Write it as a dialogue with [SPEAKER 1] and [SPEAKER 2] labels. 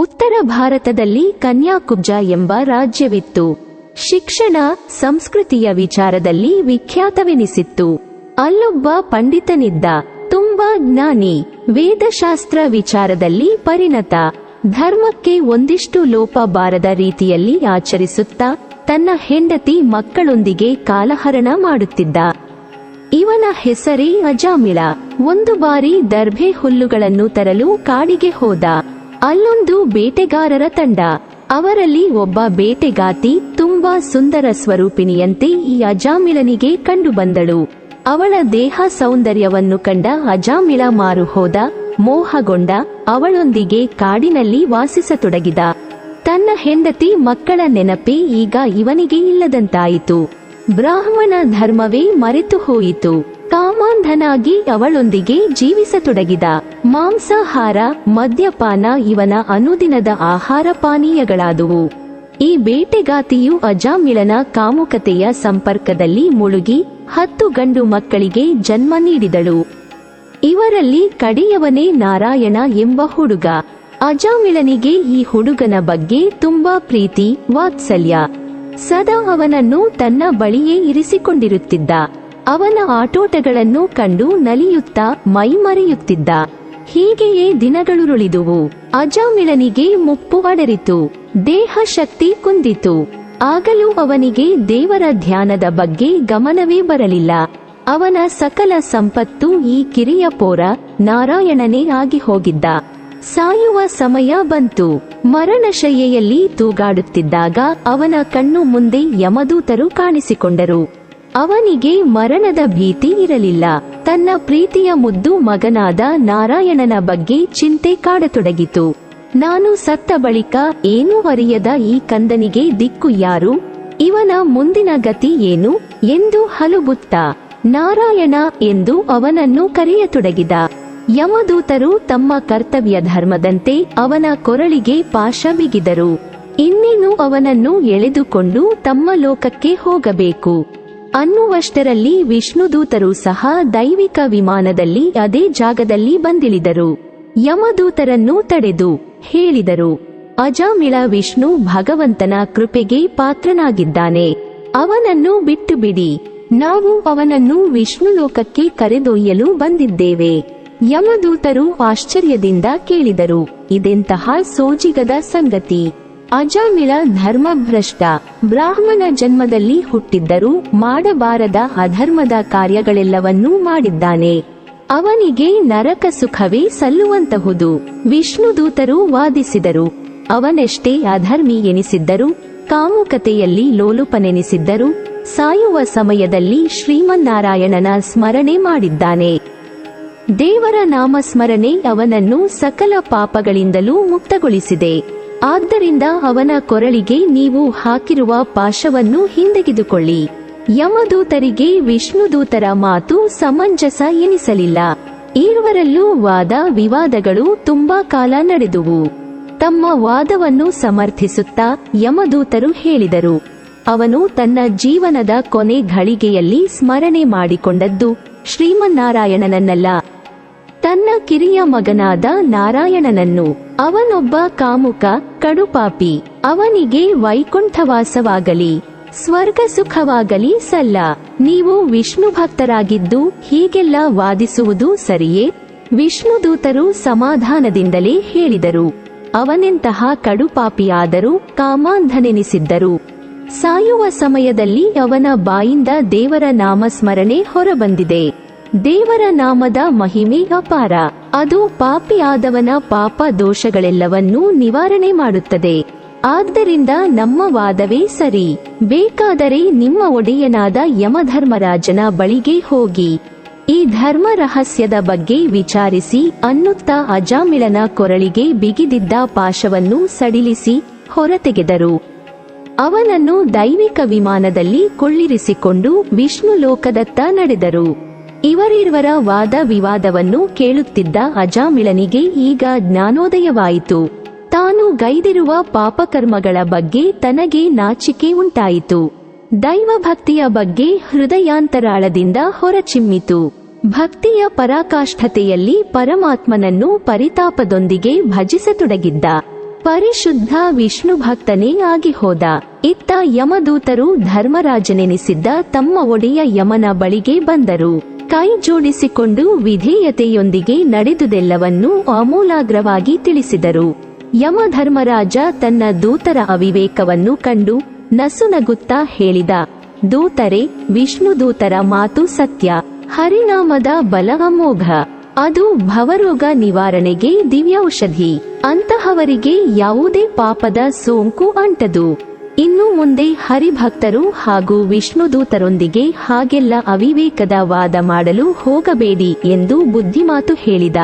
[SPEAKER 1] ಉತ್ತರ ಭಾರತದಲ್ಲಿ ಕನ್ಯಾಕುಬ್ಜ ಎಂಬ ರಾಜ್ಯವಿತ್ತು. ಶಿಕ್ಷಣ, ಸಂಸ್ಕೃತಿಯ ವಿಚಾರದಲ್ಲಿ ವಿಖ್ಯಾತವೆನಿಸಿತ್ತು. ಅಲ್ಲೊಬ್ಬ ಪಂಡಿತನಿದ್ದ ತುಂಬಾ ಜ್ಞಾನಿ, ವೇದಶಾಸ್ತ್ರ ವಿಚಾರದಲ್ಲಿ ಪರಿಣತ, ಧರ್ಮಕ್ಕೆ ಒಂದಿಷ್ಟು ಲೋಪ ಬಾರದ ರೀತಿಯಲ್ಲಿ ಆಚರಿಸುತ್ತಾ ತನ್ನ ಹೆಂಡತಿ ಮಕ್ಕಳೊಂದಿಗೆ ಕಾಲಹರಣ ಮಾಡುತ್ತಿದ್ದ. ಇವನ ಹೆಸರೇ ಅಜಾಮಿಳ. ಒಂದು ಬಾರಿ ದರ್ಭೆ ಹುಲ್ಲುಗಳನ್ನು ತರಲು ಕಾಡಿಗೆ ಹೋದ. ಅಲ್ಲೊಂದು ಬೇಟೆಗಾರರ ತಂಡ. ಅವರಲ್ಲಿ ಒಬ್ಬ ಬೇಟೆಗಾತಿ ತುಂಬಾ ಸುಂದರ ಸ್ವರೂಪಿನಿಯಂತೆ ಈ ಅಜಾಮಿಳನಿಗೆ ಕಂಡುಬಂದಳು. ಅವಳ ದೇಹ ಸೌಂದರ್ಯವನ್ನು ಕಂಡ ಅಜಾಮಿಳ ಮಾರು ಹೋದ ಮೋಹಗೊಂಡ ಅವಳೊಂದಿಗೆ ಕಾಡಿನಲ್ಲಿ ವಾಸಿಸತೊಡಗಿದ. ತನ್ನ ಹೆಂಡತಿ ಮಕ್ಕಳ ನೆನಪೇ ಈಗ ಇವನಿಗೆ ಇಲ್ಲದಂತಾಯಿತು. ಬ್ರಾಹ್ಮಣ ಧರ್ಮವೇ ಮರೆತು ಹೋಯಿತು. ಕಾಮಾಂಧನಾಗಿ ಅವಳೊಂದಿಗೆ ಜೀವಿಸತೊಡಗಿದ ಮಾಂಸಾಹಾರ, ಮದ್ಯಪಾನ ಇವನ ಅನುದಿನದ ಆಹಾರ ಪಾನೀಯಗಳಾದುವು. ಈ ಬೇಟೆಗಾತಿಯು ಅಜಾಮಿಳನ ಕಾಮುಕತೆಯ ಸಂಪರ್ಕದಲ್ಲಿ ಮುಳುಗಿ ಹತ್ತು ಗಂಡು ಮಕ್ಕಳಿಗೆ ಜನ್ಮ ನೀಡಿದಳು. ಇವರಲ್ಲಿ ಕಡೆಯವನೇ ನಾರಾಯಣ ಎಂಬ ಹುಡುಗ. ಅಜಾಮಿಳನಿಗೆ ಈ ಹುಡುಗನ ಬಗ್ಗೆ ತುಂಬಾ ಪ್ರೀತಿ, ವಾತ್ಸಲ್ಯ. ಸದಾ ಅವನನ್ನು ತನ್ನ ಬಳಿಯೇ ಇರಿಸಿಕೊಂಡಿರುತ್ತಿದ್ದ. ಅವನ ಆಟೋಟಗಳನ್ನು ಕಂಡು ನಲಿಯುತ್ತಾ ಮೈಮರೆಯುತ್ತಿದ್ದ. ಹೀಗೆಯೇ ದಿನಗಳುರುಳಿದುವು. ಅಜಾಮಿಳನಿಗೆ ಮುಪ್ಪು ಅಡರಿತು. ದೇಹ ಶಕ್ತಿ ಕುಂದಿತು. ಆಗಲೂ ಅವನಿಗೆ ದೇವರ ಧ್ಯಾನದ ಬಗ್ಗೆ ಗಮನವೇ ಬರಲಿಲ್ಲ. ಅವನ ಸಕಲ ಸಂಪತ್ತು ಈ ಕಿರಿಯ ಪೋರ ನಾರಾಯಣನೇ ಆಗಿ ಹೋಗಿದ್ದ ಸಾಯುವ ಸಮಯ ಬಂತು. ಮರಣಶಯ್ಯೆಯಲ್ಲಿ ತೂಗಾಡುತ್ತಿದ್ದಾಗ ಅವನ ಕಣ್ಣು ಮುಂದೆ ಯಮದೂತರು ಕಾಣಿಸಿಕೊಂಡರು. ಅವನಿಗೆ ಮರಣದ ಭೀತಿ ಇರಲಿಲ್ಲ. ತನ್ನ ಪ್ರೀತಿಯ ಮುದ್ದು ಮಗನಾದ ನಾರಾಯಣನ ಬಗ್ಗೆ ಚಿಂತೆ ಕಾಡತೊಡಗಿತು. ನಾನು ಸತ್ತ ಬಳಿಕ ಏನೂ ಅರಿಯದ ಈ ಕಂದನಿಗೆ ದಿಕ್ಕು ಯಾರು? ಇವನ ಮುಂದಿನ ಗತಿ ಏನು? ಎಂದು ಹಲುಬುತ್ತ ನಾರಾಯಣ ಎಂದು ಅವನನ್ನು ಕರೆಯತೊಡಗಿದ. ಯಮದೂತರು ತಮ್ಮ ಕರ್ತವ್ಯ ಧರ್ಮದಂತೆ ಅವನ ಕೊರಳಿಗೆ ಪಾಶ ಬಿಗಿದರು. ಇನ್ನೇನು ಅವನನ್ನು ಎಳೆದುಕೊಂಡು ತಮ್ಮ ಲೋಕಕ್ಕೆ ಹೋಗಬೇಕು? ಅನ್ನುವಷ್ಟರಲ್ಲಿ ವಿಷ್ಣುದೂತರು ಸಹ ದೈವಿಕ ವಿಮಾನದಲ್ಲಿ ಅದೇ ಜಾಗದಲ್ಲಿ ಬಂದಿಳಿದರು. ಯಮದೂತರನ್ನು ತಡೆದು ಹೇಳಿದರು, ಅಜಾಮಿಳ ವಿಷ್ಣು ಭಗವಂತನ ಕೃಪೆಗೆ ಪಾತ್ರನಾಗಿದ್ದಾನೆ. ಅವನನ್ನು ಬಿಟ್ಟು ಬಿಡಿ ನಾವು ಅವನನ್ನು ವಿಷ್ಣು ಲೋಕಕ್ಕೆ ಕರೆದೊಯ್ಯಲು ಬಂದಿದ್ದೇವೆ. ಯಮದೂತರು ಆಶ್ಚರ್ಯದಿಂದ ಕೇಳಿದರು, ಇದೆಂತಹ ಸೋಜಿಗದ ಸಂಗತಿ? ಅಜಾಮಿಳ ಧರ್ಮಭ್ರಷ್ಟ. ಬ್ರಾಹ್ಮಣ ಜನ್ಮದಲ್ಲಿ ಹುಟ್ಟಿದ್ದರೂ ಮಾಡಬಾರದ ಅಧರ್ಮದ ಕಾರ್ಯಗಳೆಲ್ಲವನ್ನೂ ಮಾಡಿದ್ದಾನೆ. ಅವನಿಗೆ ನರಕ ಸುಖವೇ ಸಲ್ಲುವಂತಹುದು. ವಿಷ್ಣುದೂತರು ವಾದಿಸಿದರು. ಅವನೆಷ್ಟೇ ಅಧರ್ಮಿ ಎನಿಸಿದ್ದರು, ಕಾಮುಕತೆಯಲ್ಲಿ ಲೋಲುಪನೆನಿಸಿದ್ದರು, ಸಾಯುವ ಸಮಯದಲ್ಲಿ ಶ್ರೀಮನ್ನಾರಾಯಣನ ಸ್ಮರಣೆ ಮಾಡಿದ್ದಾನೆ. ದೇವರ ನಾಮಸ್ಮರಣೆ ಅವನನ್ನು ಸಕಲ ಪಾಪಗಳಿಂದಲೂ ಮುಕ್ತಗೊಳಿಸಿದೆ. ಆದ್ದರಿಂದ ಅವನ ಕೊರಳಿಗೆ ನೀವು ಹಾಕಿರುವ ಪಾಶವನ್ನು ಹಿಂದೆಗೆದುಕೊಳ್ಳಿ. ಯಮದೂತರಿಗೆ ವಿಷ್ಣುದೂತರ ಮಾತು ಸಮಂಜಸ ಎನಿಸಲಿಲ್ಲ. ಈವರಲ್ಲೂ ವಾದ ವಿವಾದಗಳು ತುಂಬಾ ಕಾಲ ನಡೆದುವು. ತಮ್ಮ ವಾದವನ್ನು ಸಮರ್ಥಿಸುತ್ತಾ ಯಮದೂತರು ಹೇಳಿದರು. ಅವನು ತನ್ನ ಜೀವನದ ಕೊನೆ ಘಳಿಗೆಯಲ್ಲಿ ಸ್ಮರಣೆ ಮಾಡಿಕೊಂಡದ್ದು ಶ್ರೀಮನ್ನಾರಾಯಣನನ್ನಲ್ಲ. ತನ್ನ ಕಿರಿಯ ಮಗನಾದ ನಾರಾಯಣನನ್ನು ಅವನೊಬ್ಬ ಕಾಮುಕ, ಕಡುಪಾಪಿ, ಅವನಿಗೆ ವೈಕುಂಠವಾಸವಾಗಲಿ ಸ್ವರ್ಗ ಸುಖವಾಗಲಿ ಸಲ್ಲ. ನೀವು ವಿಷ್ಣು ಭಕ್ತರಾಗಿದ್ದು ಹೀಗೆಲ್ಲ ವಾದಿಸುವುದು ಸರಿಯೇ? ವಿಷ್ಣುದೂತರು ಸಮಾಧಾನದಿಂದಲೇ ಹೇಳಿದರು. ಅವನೆಂತಹ ಕಡುಪಾಪಿಯಾದರೂ ಕಾಮಾಂಧನೆನಿಸಿದ್ದರು. ಸಾಯುವ ಸಮಯದಲ್ಲಿ ಅವನ ಬಾಯಿಂದ ದೇವರ ನಾಮಸ್ಮರಣೆ ಹೊರಬಂದಿದೆ. ದೇವರ ನಾಮದ ಮಹಿಮೆ ಅಪಾರ. ಅದು ಪಾಪಿಯಾದವನ ಪಾಪ ದೋಷಗಳೆಲ್ಲವನ್ನೂ ನಿವಾರಣೆ ಮಾಡುತ್ತದೆ. ಆದ್ದರಿಂದ ನಮ್ಮ ವಾದವೇ ಸರಿ. ಬೇಕಾದರೆ ನಿಮ್ಮ ಒಡೆಯನಾದ ಯಮಧರ್ಮರಾಜನ ಬಳಿಗೆ ಹೋಗಿ. ಈ ಧರ್ಮ ರಹಸ್ಯದ ಬಗ್ಗೆ ವಿಚಾರಿಸಿ ಅನ್ನುತ್ತಾ ಅಜಾಮಿಳನ ಕೊರಳಿಗೆ ಬಿಗಿದಿದ್ದ ಪಾಶವನ್ನು ಸಡಿಲಿಸಿ ಹೊರತೆಗೆದರು. ಅವನನ್ನು ದೈವಿಕ ವಿಮಾನದಲ್ಲಿ ಕೊಳ್ಳಿರಿಸಿಕೊಂಡು ವಿಷ್ಣು ಲೋಕದತ್ತ ನಡೆದರು. ಇವರಿರುವರ ವಾದ ವಿವಾದವನ್ನು ಕೇಳುತ್ತಿದ್ದ ಅಜಾಮಿಳನಿಗೆ ಈಗ ಜ್ಞಾನೋದಯವಾಯಿತು. ತಾನು ಗೈದಿರುವ ಪಾಪಕರ್ಮಗಳ ಬಗ್ಗೆ ತನಗೆ ನಾಚಿಕೆ ಉಂಟಾಯಿತು. ದೈವಭಕ್ತಿಯ ಬಗ್ಗೆ ಹೃದಯಾಂತರಾಳದಿಂದ ಹೊರಚಿಮ್ಮಿತು. ಭಕ್ತಿಯ ಪರಾಕಾಷ್ಠತೆಯಲ್ಲಿ ಪರಮಾತ್ಮನನ್ನು ಪರಿತಾಪದೊಂದಿಗೆ ಭಜಿಸತೊಡಗಿದ್ದ. ಪರಿಶುದ್ಧ ವಿಷ್ಣು ಭಕ್ತನೇ ಆಗಿ ಹೋದ. ಇತ್ತ ಯಮದೂತರು ಧರ್ಮರಾಜನೆನಿಸಿದ್ದ ತಮ್ಮ ಒಡೆಯ ಯಮನ ಬಳಿಗೆ ಬಂದರು. ಕೈ ಜೋಡಿಸಿಕೊಂಡು ವಿಧೇಯತೆಯೊಂದಿಗೆ ನಡೆದುದೆಲ್ಲವನ್ನೂ ಆಮೂಲಾಗ್ರವಾಗಿ ತಿಳಿಸಿದರು. ಯಮಧರ್ಮರಾಜ ತನ್ನ ದೂತರ ಅವಿವೇಕವನ್ನು ಕಂಡು ನಸುನಗುತ್ತಾ ಹೇಳಿದ, ದೂತರೆ, ವಿಷ್ಣು ದೂತರ ಮಾತು ಸತ್ಯ. ಹರಿನಾಮದ ಬಲ ಅಮೋಘ ಅದು ಭವರೋಗ ನಿವಾರಣೆಗೆ ದಿವ್ಯೌಷಧಿ. ಅಂತಹವರಿಗೆ ಯಾವುದೇ ಪಾಪದ ಸೋಂಕು ಅಂಟದು. ಇನ್ನು ಮುಂದೆ ಹರಿಭಕ್ತರು ಹಾಗೂ ವಿಷ್ಣುದೂತರೊಂದಿಗೆ ಹಾಗೆಲ್ಲ ಅವಿವೇಕದ ವಾದ ಮಾಡಲು ಹೋಗಬೇಡಿ ಎಂದು ಬುದ್ಧಿಮಾತು ಹೇಳಿದ.